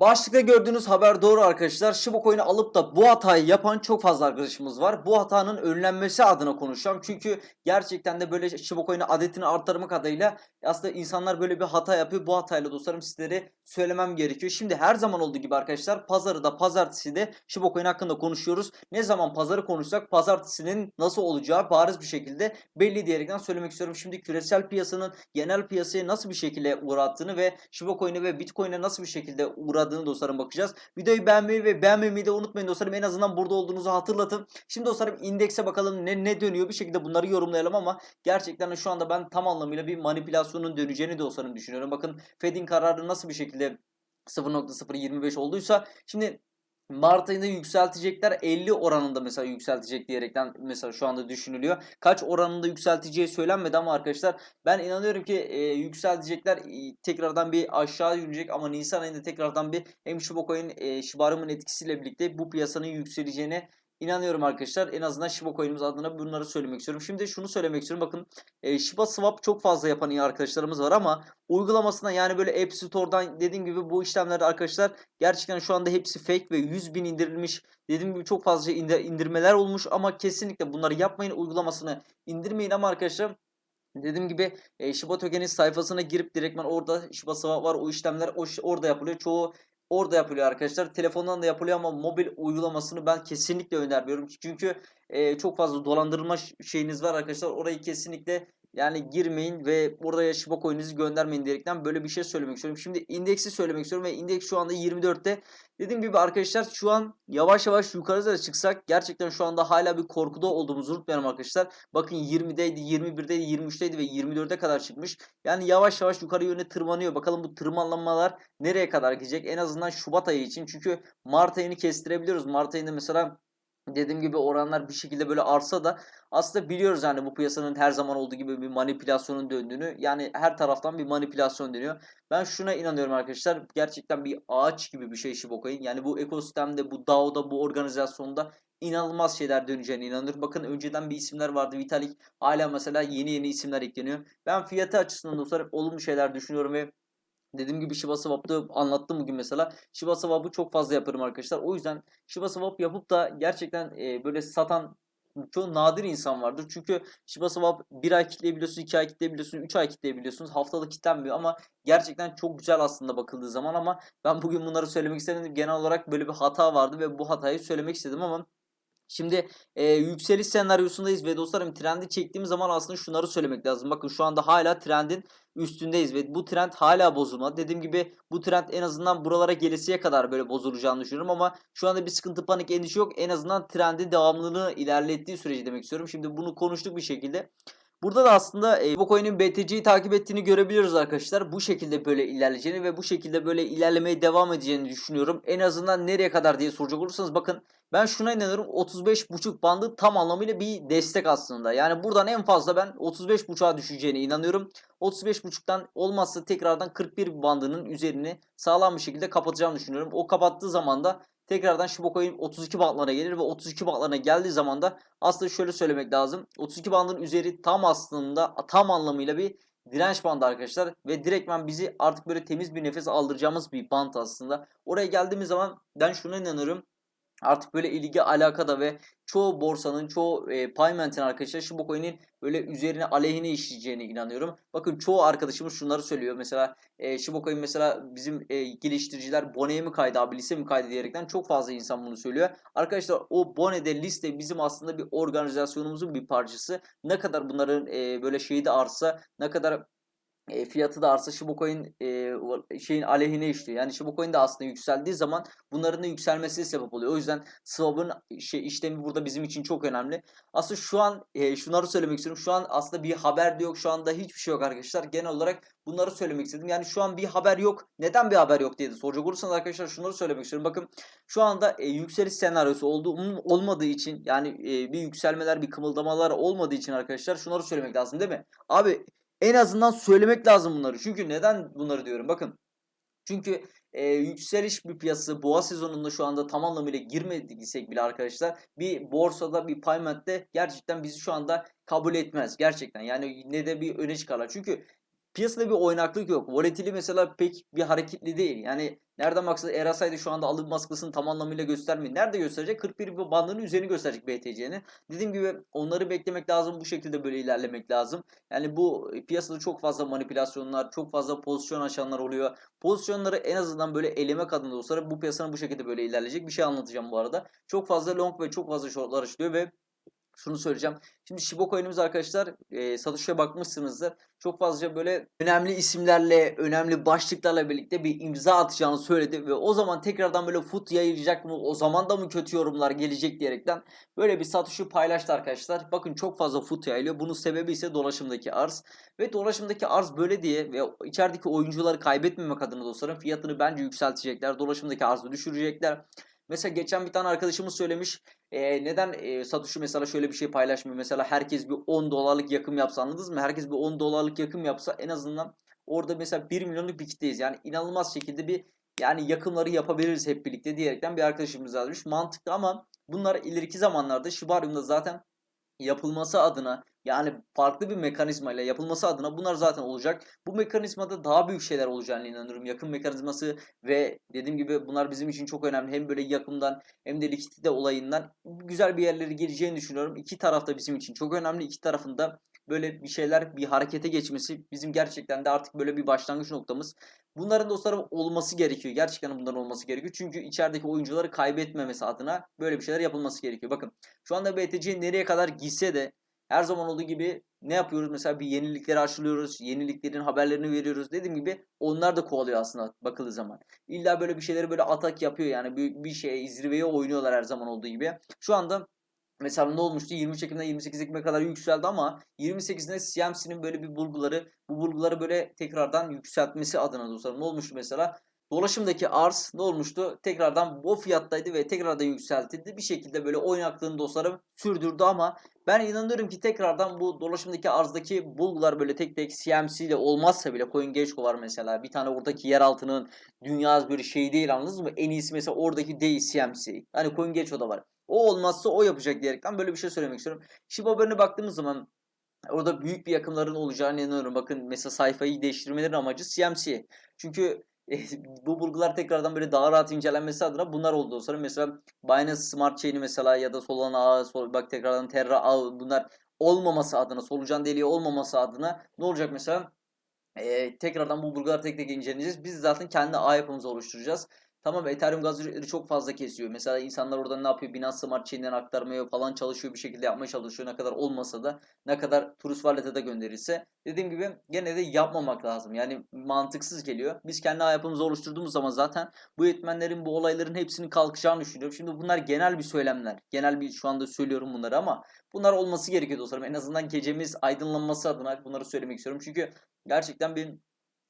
Başlıkta gördüğünüz haber doğru arkadaşlar. Shiba alıp da bu hatayı yapan çok fazla arkadaşımız var. Bu hatanın önlenmesi adına konuşacağım. Çünkü gerçekten de böyle Shiba adetini arttırmak adıyla aslında insanlar böyle bir hata yapıyor. Bu hatayla dostlarım sizlere söylemem gerekiyor. Şimdi her zaman olduğu gibi arkadaşlar pazarı da pazartesi de Shiba hakkında konuşuyoruz. Ne zaman pazarı konuşsak pazartesinin nasıl olacağı bariz bir şekilde belli diyerekten söylemek istiyorum. Şimdi küresel piyasanın genel piyasaya nasıl bir şekilde uğrattığını ve Shiba ve Bitcoin'e nasıl bir şekilde uğradığını dostlarım bakacağız. Videoyu beğenmeyi ve beğenmemeyi de unutmayın dostlarım. En azından burada olduğunuzu hatırlatın. Şimdi dostlarım indekse bakalım ne ne dönüyor bir şekilde bunları yorumlayalım ama gerçekten şu anda ben tam anlamıyla bir manipülasyonun döneceğini dostlarım düşünüyorum. Bakın Fed'in kararı nasıl bir şekilde 0.025 olduysa şimdi Mart ayında yükseltecekler 50 oranında mesela yükseltecek diyerekten mesela şu anda düşünülüyor. Kaç oranında yükselteceği söylenmedi ama arkadaşlar ben inanıyorum ki e, yükseltecekler e, tekrardan bir aşağı yürüyecek ama Nisan ayında tekrardan bir hem Shiba Coin e, Shibarum'un etkisiyle birlikte bu piyasanın yükseleceğine inanıyorum arkadaşlar. En azından Shiba Coin'imiz adına bunları söylemek istiyorum. Şimdi şunu söylemek istiyorum. Bakın e, Shiba Swap çok fazla yapan iyi arkadaşlarımız var ama uygulamasına yani böyle App Store'dan dediğim gibi bu işlemlerde arkadaşlar gerçekten şu anda hepsi fake ve 100 bin indirilmiş. Dediğim gibi çok fazla indir- indirmeler olmuş ama kesinlikle bunları yapmayın. Uygulamasını indirmeyin ama arkadaşlar Dediğim gibi e, Shiba Token'in sayfasına girip direktmen orada Shiba Swap var o işlemler o orada yapılıyor. Çoğu orada yapılıyor arkadaşlar. Telefondan da yapılıyor ama mobil uygulamasını ben kesinlikle önermiyorum. Çünkü e, çok fazla dolandırılma şeyiniz var arkadaşlar. Orayı kesinlikle yani girmeyin ve oraya Shiba Coin'inizi göndermeyin diyerekten böyle bir şey söylemek istiyorum. Şimdi indeksi söylemek istiyorum ve indeks şu anda 24'te. Dediğim gibi arkadaşlar şu an yavaş yavaş yukarı da çıksak gerçekten şu anda hala bir korkuda olduğumuzu unutmayalım arkadaşlar. Bakın 20'deydi, 21'deydi, 23'teydi ve 24'e kadar çıkmış. Yani yavaş yavaş yukarı yöne tırmanıyor. Bakalım bu tırmanmalar nereye kadar gidecek? En azından Şubat ayı için. Çünkü Mart ayını kestirebiliyoruz. Mart ayında mesela dediğim gibi oranlar bir şekilde böyle artsa da aslında biliyoruz yani bu piyasanın her zaman olduğu gibi bir manipülasyonun döndüğünü. Yani her taraftan bir manipülasyon dönüyor. Ben şuna inanıyorum arkadaşlar. Gerçekten bir ağaç gibi bir şey Shiba Coin. Yani bu ekosistemde, bu DAO'da, bu organizasyonda inanılmaz şeyler döneceğine inanıyorum. Bakın önceden bir isimler vardı. Vitalik hala mesela yeni yeni isimler ekleniyor. Ben fiyatı açısından dostlar olumlu şeyler düşünüyorum ve Dediğim gibi Shiba Swap'ta anlattım bugün mesela. Shiba Swap'ı çok fazla yaparım arkadaşlar. O yüzden Shiba Swap yapıp da gerçekten e, böyle satan çok nadir insan vardır. Çünkü Shiba Swap bir ay kitleyebiliyorsunuz, iki ay kitleyebiliyorsunuz, üç ay kitleyebiliyorsunuz. Haftalık kitlenmiyor ama gerçekten çok güzel aslında bakıldığı zaman ama ben bugün bunları söylemek istemedim. Genel olarak böyle bir hata vardı ve bu hatayı söylemek istedim ama Şimdi e, yükseliş senaryosundayız ve dostlarım trendi çektiğimiz zaman aslında şunları söylemek lazım. Bakın şu anda hala trendin üstündeyiz ve bu trend hala bozulmadı. Dediğim gibi bu trend en azından buralara gelesiye kadar böyle bozulacağını düşünüyorum ama şu anda bir sıkıntı panik endişe yok. En azından trendin devamlılığını ilerlettiği süreci demek istiyorum. Şimdi bunu konuştuk bir şekilde. Burada da aslında e, bu coin'in BTC'yi takip ettiğini görebiliyoruz arkadaşlar. Bu şekilde böyle ilerleyeceğini ve bu şekilde böyle ilerlemeye devam edeceğini düşünüyorum. En azından nereye kadar diye soracak olursanız bakın ben şuna inanıyorum 35.5 bandı tam anlamıyla bir destek aslında. Yani buradan en fazla ben 35.5'a düşeceğine inanıyorum. 35.5'tan olmazsa tekrardan 41 bandının üzerini sağlam bir şekilde kapatacağını düşünüyorum. O kapattığı zaman da tekrardan Shiba Coin 32 bantlara gelir ve 32 bantlarına geldiği zaman da aslında şöyle söylemek lazım. 32 bandın üzeri tam aslında tam anlamıyla bir direnç bandı arkadaşlar ve direktmen bizi artık böyle temiz bir nefes aldıracağımız bir band aslında. Oraya geldiğimiz zaman ben şuna inanıyorum. Artık böyle ilgi alakada ve çoğu borsanın, çoğu e, payment'in arkadaşlar Shiba Coin'in böyle üzerine aleyhine işleyeceğine inanıyorum. Bakın çoğu arkadaşımız şunları söylüyor. Mesela e, Shiba Coin mesela bizim e, geliştiriciler Bone'ye mi kaydı abi lise mi kaydı diyerekten çok fazla insan bunu söylüyor. Arkadaşlar o Bone'de liste bizim aslında bir organizasyonumuzun bir parçası. Ne kadar bunların e, böyle şeyi de artsa, ne kadar e, fiyatı da artsa Shiba Coin e, şeyin aleyhine işliyor. Yani Shiba Coin de aslında yükseldiği zaman bunların da yükselmesi sebep oluyor. O yüzden swap'ın şey, işlemi burada bizim için çok önemli. Aslında şu an e, şunları söylemek istiyorum. Şu an aslında bir haber de yok. Şu anda hiçbir şey yok arkadaşlar. Genel olarak bunları söylemek istedim. Yani şu an bir haber yok. Neden bir haber yok diye de soracak olursanız arkadaşlar şunları söylemek istiyorum. Bakın şu anda e, yükseliş senaryosu olduğu olmadığı için yani e, bir yükselmeler bir kımıldamalar olmadığı için arkadaşlar şunları söylemek lazım değil mi? Abi en azından söylemek lazım bunları. Çünkü neden bunları diyorum? Bakın. Çünkü e, yükseliş bir piyasası boğa sezonunda şu anda tam anlamıyla girmediysek bile arkadaşlar bir borsada bir paymentte gerçekten bizi şu anda kabul etmez. Gerçekten yani ne de bir öne çıkarlar. Çünkü piyasada bir oynaklık yok. Volatili mesela pek bir hareketli değil. Yani nereden baksa Erasay'da şu anda alım baskısını tam anlamıyla göstermiyor. Nerede gösterecek? 41 bandının üzerini gösterecek BTC'nin. Dediğim gibi onları beklemek lazım. Bu şekilde böyle ilerlemek lazım. Yani bu piyasada çok fazla manipülasyonlar, çok fazla pozisyon açanlar oluyor. Pozisyonları en azından böyle elemek adına dostlarım bu piyasanın bu şekilde böyle ilerleyecek bir şey anlatacağım bu arada. Çok fazla long ve çok fazla shortlar açılıyor ve şunu söyleyeceğim. Şimdi Shiba Coin'imiz arkadaşlar e, satışa bakmışsınızdır. Çok fazla böyle önemli isimlerle, önemli başlıklarla birlikte bir imza atacağını söyledi ve o zaman tekrardan böyle fut yayılacak mı? O zaman da mı kötü yorumlar gelecek diyerekten böyle bir satışı paylaştı arkadaşlar. Bakın çok fazla fut yayılıyor. Bunun sebebi ise dolaşımdaki arz. Ve dolaşımdaki arz böyle diye ve içerideki oyuncuları kaybetmemek adına dostlarım fiyatını bence yükseltecekler. Dolaşımdaki arzı düşürecekler. Mesela geçen bir tane arkadaşımız söylemiş. E, neden e, Satoshi mesela şöyle bir şey paylaşmıyor? Mesela herkes bir 10 dolarlık yakım yapsa anladınız mı? Herkes bir 10 dolarlık yakım yapsa en azından orada mesela 1 milyonluk bir kitleyiz. Yani inanılmaz şekilde bir yani yakımları yapabiliriz hep birlikte diyerekten bir arkadaşımız yazmış. Mantıklı ama bunlar ileriki zamanlarda Shibarium'da zaten yapılması adına yani farklı bir mekanizma ile yapılması adına bunlar zaten olacak. Bu mekanizmada daha büyük şeyler olacağını inanıyorum. Yakın mekanizması ve dediğim gibi bunlar bizim için çok önemli. Hem böyle yakımdan hem de likidite olayından güzel bir yerlere geleceğini düşünüyorum. İki taraf da bizim için çok önemli. İki tarafında böyle bir şeyler bir harekete geçmesi bizim gerçekten de artık böyle bir başlangıç noktamız. Bunların dostlarım olması gerekiyor. Gerçekten bunların olması gerekiyor. Çünkü içerideki oyuncuları kaybetmemesi adına böyle bir şeyler yapılması gerekiyor. Bakın şu anda BTC nereye kadar gitse de her zaman olduğu gibi ne yapıyoruz? Mesela bir yenilikleri aşılıyoruz. Yeniliklerin haberlerini veriyoruz. Dediğim gibi onlar da kovalıyor aslında bakıldığı zaman. İlla böyle bir şeyleri böyle atak yapıyor yani bir, bir şeye zirveye oynuyorlar her zaman olduğu gibi. Şu anda Mesela ne olmuştu? 23 Ekim'den 28 Ekim'e kadar yükseldi ama 28'inde CMC'nin böyle bir bulguları, bu bulguları böyle tekrardan yükseltmesi adına dostlarım. Ne olmuştu mesela? Dolaşımdaki arz ne olmuştu? Tekrardan bu fiyattaydı ve tekrardan yükseltildi. Bir şekilde böyle oynaklığını dostlarım sürdürdü ama ben inanıyorum ki tekrardan bu dolaşımdaki arzdaki bulgular böyle tek tek CMC ile olmazsa bile CoinGecko var mesela. Bir tane oradaki yer altının dünya bir şey değil anladınız mı? En iyisi mesela oradaki değil CMC. Hani CoinGecko'da var. O olmazsa o yapacak diyerekten böyle bir şey söylemek istiyorum. Shiba haberine baktığımız zaman orada büyük bir yakımların olacağını inanıyorum. Bakın mesela sayfayı değiştirmelerin amacı CMC. Çünkü e, bu bulgular tekrardan böyle daha rahat incelenmesi adına bunlar oldu. Sonra mesela Binance Smart Chain'i mesela ya da Solana ağı, sol, bak tekrardan Terra ağı bunlar olmaması adına, solucan deliği olmaması adına ne olacak mesela? Ee, tekrardan bu bulguları tek tek inceleyeceğiz. Biz zaten kendi ağ yapımızı oluşturacağız. Tamam Ethereum gaz ücretleri çok fazla kesiyor. Mesela insanlar orada ne yapıyor? Binance Smart Chain'den aktarmaya falan çalışıyor bir şekilde yapmaya çalışıyor. Ne kadar olmasa da ne kadar turist wallet'e de gönderirse. Dediğim gibi gene de yapmamak lazım. Yani mantıksız geliyor. Biz kendi yapımızı oluşturduğumuz zaman zaten bu yetmenlerin bu olayların hepsinin kalkacağını düşünüyorum. Şimdi bunlar genel bir söylemler. Genel bir şu anda söylüyorum bunları ama bunlar olması gerekiyor dostlarım. En azından gecemiz aydınlanması adına bunları söylemek istiyorum. Çünkü gerçekten bir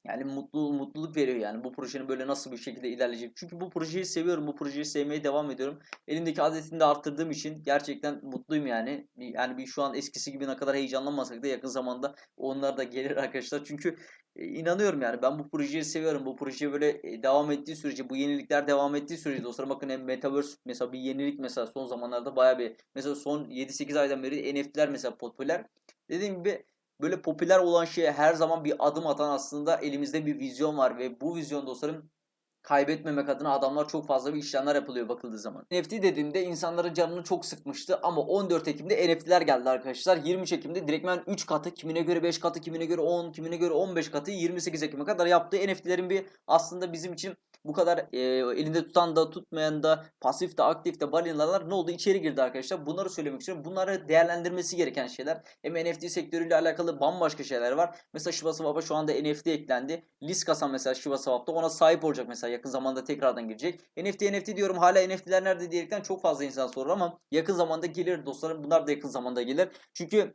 yani mutlu mutluluk veriyor yani bu projenin böyle nasıl bir şekilde ilerleyecek. Çünkü bu projeyi seviyorum. Bu projeyi sevmeye devam ediyorum. Elimdeki adetini de arttırdığım için gerçekten mutluyum yani. Yani bir şu an eskisi gibi ne kadar heyecanlanmasak da yakın zamanda onlar da gelir arkadaşlar. Çünkü e, inanıyorum yani ben bu projeyi seviyorum. Bu proje böyle e, devam ettiği sürece, bu yenilikler devam ettiği sürece dostlar bakın hem Metaverse mesela bir yenilik mesela son zamanlarda baya bir mesela son 7-8 aydan beri NFT'ler mesela popüler. Dediğim gibi böyle popüler olan şeye her zaman bir adım atan aslında elimizde bir vizyon var ve bu vizyon dostlarım kaybetmemek adına adamlar çok fazla bir işlemler yapılıyor bakıldığı zaman. NFT dediğimde insanların canını çok sıkmıştı ama 14 Ekim'de NFT'ler geldi arkadaşlar. 23 Ekim'de direktmen 3 katı, kimine göre 5 katı, kimine göre 10, kimine göre 15 katı 28 Ekim'e kadar yaptığı NFT'lerin bir aslında bizim için bu kadar e, elinde tutan da tutmayan da pasif de aktif de balinalar ne oldu içeri girdi arkadaşlar. Bunları söylemek istiyorum. Bunları değerlendirmesi gereken şeyler. Hem NFT sektörüyle alakalı bambaşka şeyler var. Mesela Shiba Swap'a şu anda NFT eklendi. Liskasa mesela Shiba Swap'ta ona sahip olacak mesela yakın zamanda tekrardan girecek. NFT NFT diyorum hala NFT'ler nerede diyerekten çok fazla insan soruyor ama yakın zamanda gelir dostlarım. Bunlar da yakın zamanda gelir. Çünkü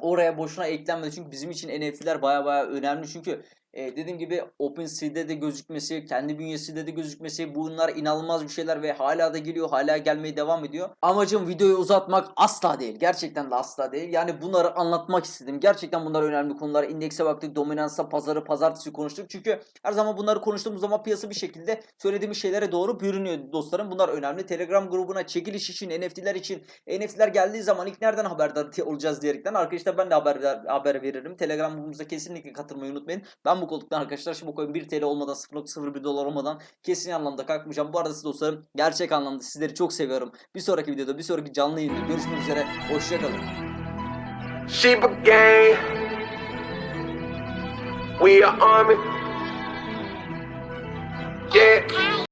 oraya boşuna eklenmedi. Çünkü bizim için NFT'ler baya baya önemli. Çünkü e, dediğim gibi OpenSea'de de gözükmesi, kendi bünyesinde de gözükmesi bunlar inanılmaz bir şeyler ve hala da geliyor, hala gelmeye devam ediyor. Amacım videoyu uzatmak asla değil. Gerçekten de asla değil. Yani bunları anlatmak istedim. Gerçekten bunlar önemli konular. İndekse baktık, dominansa, pazarı, pazartesi konuştuk. Çünkü her zaman bunları konuştuğumuz zaman piyasa bir şekilde söylediğimiz şeylere doğru bürünüyor dostlarım. Bunlar önemli. Telegram grubuna çekiliş için, NFT'ler için, NFT'ler geldiği zaman ilk nereden haberdar olacağız diyerekten arkadaşlar ben de haber, haber veririm. Telegram grubumuza kesinlikle katılmayı unutmayın. Ben bu koltuktan arkadaşlar şimdi bu coin 1 TL olmadan 0.01 dolar olmadan kesin anlamda kalkmayacağım. Bu arada siz dostlarım gerçek anlamda sizleri çok seviyorum. Bir sonraki videoda bir sonraki canlı yayında görüşmek üzere. Hoşçakalın. Sheba gang. We are army. Yeah.